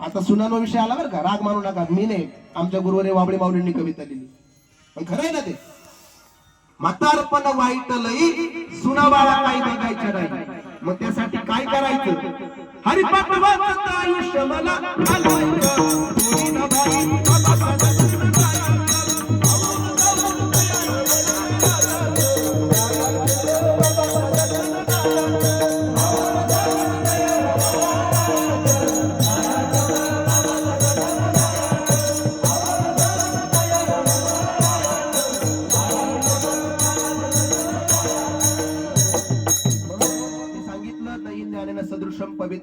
आता सुनानो विषय आला बरं का? राग मानू नका. मी नाही. आमच्या गुरुवारी वाबळे माऊलींनी कविता लिहिली. पण खरं आहे ना ते? म्हातारपण वाईट लई सुनाबाळा काही बघायचं नाही. मग त्यासाठी काय करायचं? हरिपाठ आयुष्य मला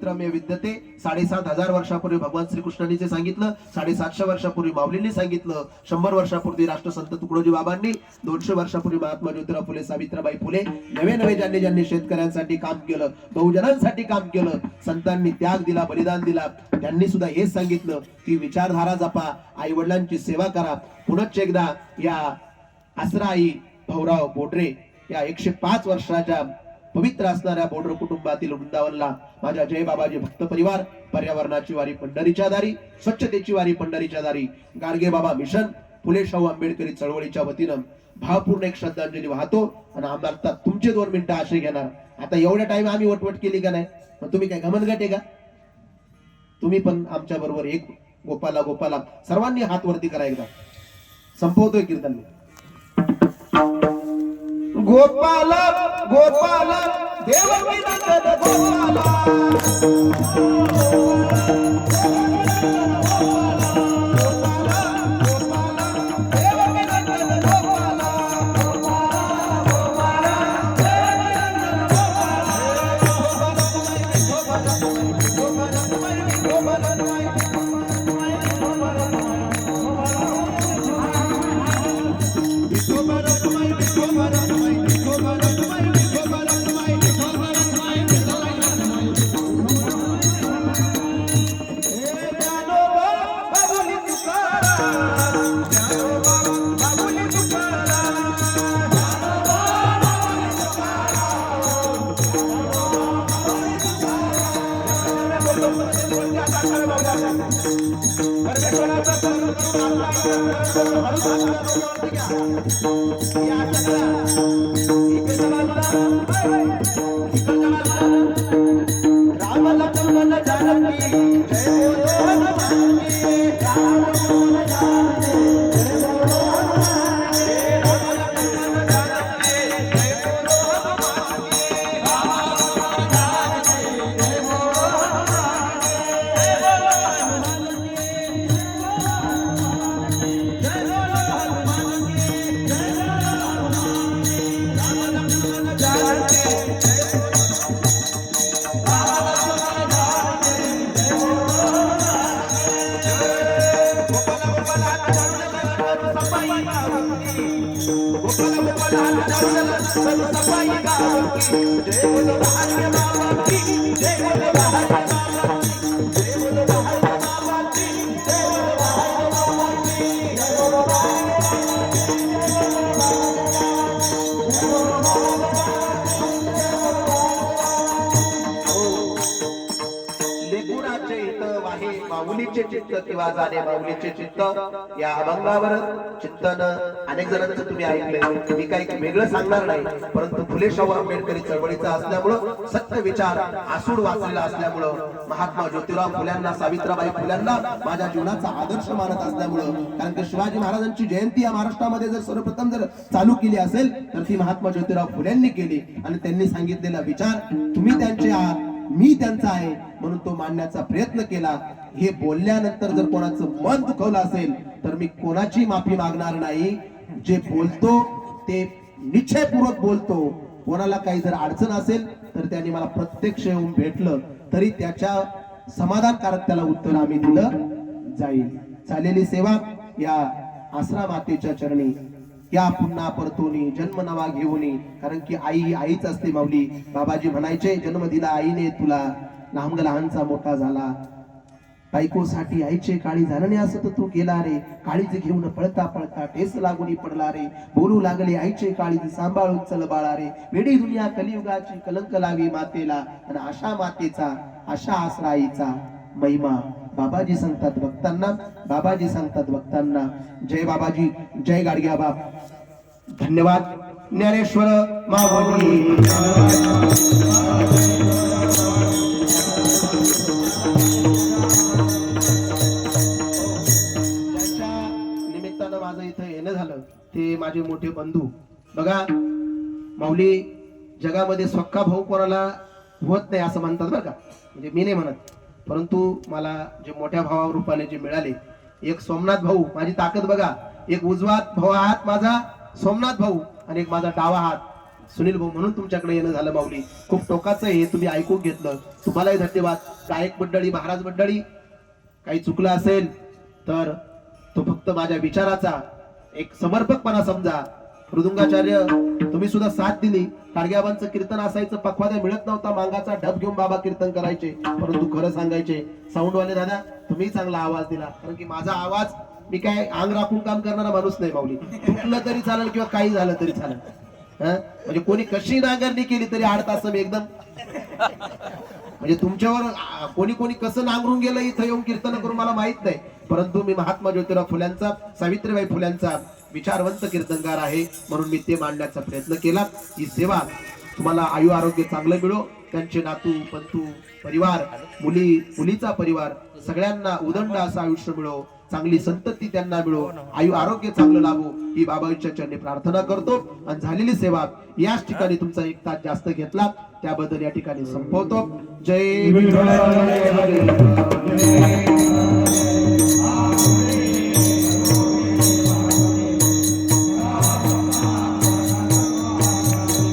सदृशम विद्यते. साडेसात हजार वर्षापूर्वी भगवान श्रीकृष्णांनी जे सांगितलं साडेसातशे वर्षापूर्वी माऊलींनी सांगितलं शंभर वर्षापूर्वी राष्ट्रसंत तुकडोजी बाबांनी दोनशे वर्षापूर्वी महात्मा ज्योतिराव फुले सावित्रबाई फुले नवे नवे ज्यांनी ज्यांनी शेतकऱ्यांसाठी काम केलं बहुजनांसाठी काम केलं संतांनी त्याग दिला बलिदान दिला त्यांनी सुद्धा हेच सांगितलं की विचारधारा जपा आई वडिलांची सेवा करा. पुनश्च एकदा या आसराई भाऊराव बोडरे या एकशे पाच वर्षाच्या पवित्र असणाऱ्या बोडर कुटुंबातील वृंदावनला माझ्या जय बाबाजी भक्त परिवार पर्यावरणाची वारी पंढरीच्या दारी स्वच्छतेची वारी पंढरीच्या दारी गाडगे बाबा मिशन फुले शाहू आंबेडकरी चळवळीच्या वतीनं भावपूर्ण एक श्रद्धांजली वाहतो आणि आम्हाला तुमचे दोन मिनिटं आशय घेणार. आता एवढ्या टाइम आम्ही वटवट केली का नाही? मग तुम्ही काय घमनगट आहे का? तुम्ही पण आमच्या बरोबर एक गोपाला गोपाला सर्वांनी हात वरती करा एकदा. संपवतोय कीर्तन मी. Gopal Gopal Devaki Nandan Gopal. Ya, ya, ya. लेकुराचे माऊलीचे चित्त किंवा जाणे माऊलीचे चित्त. या अभंगावर चित्तन अनेक जणांचं तुम्ही ऐकले मी काही वेगळं सांगणार नाही परंतु फुले शाहू आंबेडकरी चळवळीचा असल्यामुळं सत्य विचार आसूड वाचलेला असल्यामुळं महात्मा ज्योतिराव फुल्यांना सावित्रीबाई फुल्यांना माझ्या जीवनाचा आदर्श मानत असल्यामुळं कारण की शिवाजी महाराजांची जयंती या महाराष्ट्रामध्ये जर सर्वप्रथम जर चालू केली असेल तर ती महात्मा ज्योतिराव फुल्यांनी केली. आणि त्यांनी सांगितलेला विचार तुम्ही त्यांचे आहात मी त्यांचा आहे म्हणून तो मांडण्याचा प्रयत्न केला. हे बोलल्यानंतर जर कोणाचं मन दुखवलं असेल तर मी कोणाची माफी मागणार नाही. जे बोलतो ते निश्चयपूर्वक बोलतो. कोणाला काही जर अडचण असेल तर त्याने मला प्रत्यक्ष येऊन भेटलं तरी त्याच्या समाधानकारक त्याला उत्तर आम्ही दिलं जाईल. चालेली सेवा या आसरा मातेच्या चरणी. या पुन्हा परतोनी जन्म नवा घेऊनी कारण की आई ही आईच असते माऊली. बाबाजी म्हणायचे जन्म दिला आईने तुला. लहान लहानचा मोठा झाला. बायकोसाठी आईचे काळी झालणे असत तू गेला रे. काळीज घेऊन पळता पळता ठेस लागून पडला रे. बोलू लागले आईचे काळीज सांभाळून चल बाळा रे. वेडी दुनिया कलियुगाची कलंक लावी मातेला आणि आशा मातेचा आशा आसरा आईचा महिमा. बाबाजी सांगतात भक्तांना बाबाजी सांगतात भक्तांना. जय बाबाजी जय गाडग्या बाप. धन्यवाद. ज्ञानेश्वर मावली मोठे बंधू. बघा माऊली जगामध्ये सख्खा भाऊ कोणाला होत नाही असं म्हणतात बरं का? म्हणजे मी नाही म्हणत. परंतु मला जे मोठ्या भावा रूपाने जे मिळाले एक सोमनाथ भाऊ माझी ताकद बघा. एक उजवा भाऊ आहात माझा सोमनाथ भाऊ आणि एक माझा डावा हात. सुनील भाऊ म्हणून तुमच्याकडे येणं झालं माऊली. खूप टोकाचं हे तुम्ही ऐकून घेतलं. तुम्हालाही धन्यवाद. गायक मंडळी महाराज मंडळी काही चुकलं असेल तर तो फक्त माझ्या विचाराचा एक समर्पकपणा समजा. मृदुंगाचार्य तुम्ही सुद्धा साथ दिली. टाडग्याबांचं कीर्तन असायचं पखवाद्या मिळत नव्हता मांगाचा ढब घेऊन बाबा कीर्तन करायचे परंतु खरं सांगायचे. साऊंडवाले दादा तुम्ही चांगला आवाज दिला. कारण की माझा आवाज मी काय आंग राखून काम करणारा माणूस नाही माऊली. तुटलं तरी चालेल किंवा काही झालं तरी चालेल. म्हणजे कोणी कशी नांगरणी केली तरी आठ तास मी एकदम म्हणजे तुमच्यावर कोणी कोणी कसं नांगरून गेलं इथं येऊन कीर्तन करून मला माहीत नाही. परंतु मी महात्मा ज्योतिराव फुल्यांचा सावित्रीबाई फुल्यांचा विचारवंत कीर्तनकार आहे म्हणून मी ते मांडण्याचा प्रयत्न केला. ही सेवा तुम्हाला आयु आरोग्य चांगलं मिळो. त्यांचे नातू पंतू परिवार मुली मुलीचा परिवार सगळ्यांना उदंड असं आयुष्य मिळो. चांगली संतती त्यांना मिळो आयु आरोग्य चांगलं लाभो ही बाबांच्या चरणी प्रार्थना करतो आणि झालेली सेवा याच ठिकाणी तुमचा एक तास जास्त घेतला त्याबद्दल या ठिकाणी संपवतो जय विठ्ठल, जय